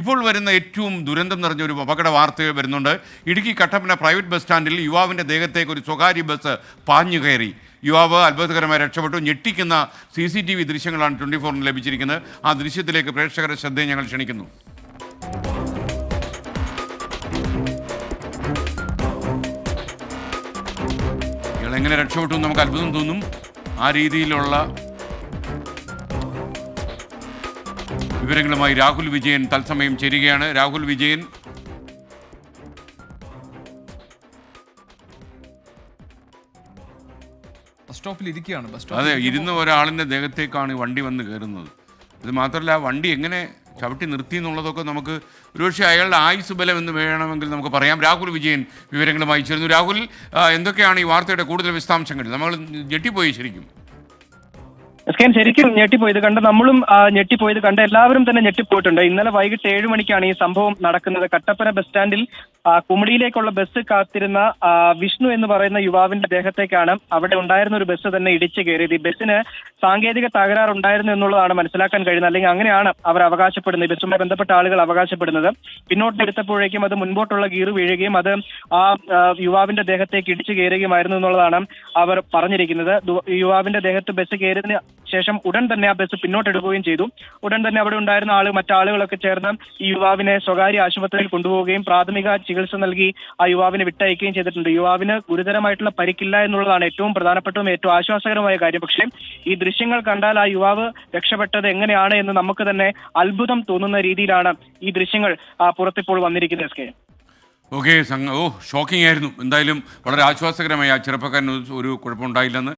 ഇപ്പോൾ വരുന്ന ഏറ്റവും ദുരന്തം നിറഞ്ഞ ഒരു അപകട വാർത്ത വരുന്നുണ്ട്. ഇടുക്കി കട്ടപ്പന പ്രൈവറ്റ് ബസ് സ്റ്റാൻഡിൽ യുവാവിന്റെ ദേഹത്തേക്ക് ഒരു സ്വകാര്യ ബസ് പാഞ്ഞു കയറി. യുവാവ് അത്ഭുതകരമായി രക്ഷപ്പെട്ടു. ഞെട്ടിക്കുന്ന സി സി ടി വി ദൃശ്യങ്ങളാണ് ട്വന്റി ഫോറിന് ലഭിച്ചിരിക്കുന്നത്. ആ ദൃശ്യത്തിലേക്ക് പ്രേക്ഷകരുടെ ശ്രദ്ധയെ ഞങ്ങൾ ക്ഷണിക്കുന്നു. ഇയാൾ എങ്ങനെ രക്ഷപ്പെട്ടു നമുക്ക് അത്ഭുതം തോന്നും? ആ രീതിയിലുള്ള വിവരങ്ങളുമായി രാഹുൽ വിജയൻ തത്സമയം ചേരുകയാണ്. രാഹുൽ വിജയൻ. ബസ് സ്റ്റോപ്പിൽ ഇരിക്കുകയാണ്. ബസ് അതെ ഇരുന്ന ഒരാളിന്റെ ദേഹത്തേക്കാണ് വണ്ടി വന്ന് കയറുന്നത്. ഇത് മാത്രമല്ല ആ വണ്ടി എങ്ങനെ ചവിട്ടി നിർത്തി എന്നുള്ളതൊക്കെ നമുക്ക് ഒരുപക്ഷെ അയാളുടെ ആയുസ് ബലം എന്ന് വേണമെങ്കിൽ നമുക്ക് പറയാം. രാഹുൽ വിജയൻ വിവരങ്ങളുമായി ചേരുന്നു. രാഹുൽ എന്തൊക്കെയാണ് ഈ വാർത്തയുടെ കൂടുതൽ വിശദാംശങ്ങൾ? നമ്മൾ ഞെട്ടിപ്പോയി ശരിക്കും. എസ്കേൻ ശരിക്കും ഞെട്ടിപ്പോയത് കണ്ട് നമ്മളും ഞെട്ടിപ്പോയത് കണ്ട് എല്ലാവരും തന്നെ ഞെട്ടിപ്പോയിട്ടുണ്ട്. ഇന്നലെ വൈകിട്ട് ഏഴ് മണിക്കാണ് ഈ സംഭവം നടക്കുന്നത്. കട്ടപ്പന ബസ് സ്റ്റാൻഡിൽ കുമളിയിലേക്കുള്ള ബസ് കാത്തിരുന്ന വിഷ്ണു എന്ന് പറയുന്ന യുവാവിന്റെ ദേഹത്തേക്കാണ് അവിടെ ഉണ്ടായിരുന്ന ഒരു ബസ് തന്നെ ഇടിച്ചു കയറിയത്. ഈ ബസ്സിന് സാങ്കേതിക തകരാറുണ്ടായിരുന്നു എന്നുള്ളതാണ് മനസ്സിലാക്കാൻ കഴിയുന്നത്. അല്ലെങ്കിൽ അങ്ങനെയാണ് അവർ അവകാശപ്പെടുന്നത്. ഈ ബസ്സുമായി ബന്ധപ്പെട്ട ആളുകൾ അവകാശപ്പെടുന്നത്. പിന്നോട്ട് എടുത്തപ്പോഴേക്കും അത് മുൻപോട്ടുള്ള ഗീർ വീഴുകയും അത് ആ യുവാവിന്റെ ദേഹത്തേക്ക് ഇടിച്ചു കയറുകയുമായിരുന്നു എന്നുള്ളതാണ് അവർ പറഞ്ഞിരിക്കുന്നത്. യുവാവിന്റെ ദേഹത്ത് ബസ് കയറിയതിന് ശേഷം ഉടൻ തന്നെ ആ ബസ് പിന്നോട്ടെടുക്കുകയും ചെയ്തു. ഉടൻ തന്നെ അവിടെ ഉണ്ടായിരുന്ന ആൾ മറ്റാളുകളൊക്കെ ചേർന്ന് ഈ യുവാവിനെ സ്വകാര്യ ആശുപത്രിയിൽ കൊണ്ടുപോവുകയും പ്രാഥമിക ചികിത്സ നൽകി ആ യുവാവിനെ വിട്ടയക്കുകയും ചെയ്തിട്ടുണ്ട്. യുവാവിന് ഗുരുതരമായിട്ടുള്ള പരിക്കില്ല എന്നുള്ളതാണ് ഏറ്റവും പ്രധാനപ്പെട്ടതും ഏറ്റവും ആശ്വാസകരമായ കാര്യം. പക്ഷേ ഈ ദൃശ്യങ്ങൾ കണ്ടാൽ ആ യുവാവ് രക്ഷപ്പെട്ടത് എങ്ങനെയാണ് എന്ന് നമുക്ക് തന്നെ അത്ഭുതം തോന്നുന്ന രീതിയിലാണ് ഈ ദൃശ്യങ്ങൾ പുറത്തിപ്പോൾ വന്നിരിക്കുന്നത് S K. Okay oh shocking ആയിരുന്നു. എന്തായാലും വളരെ ആശ്വാസകരമായി ആ ചെറുപ്പക്കാരന് ഒരു കുഴപ്പമുണ്ടായില്ലെന്ന്.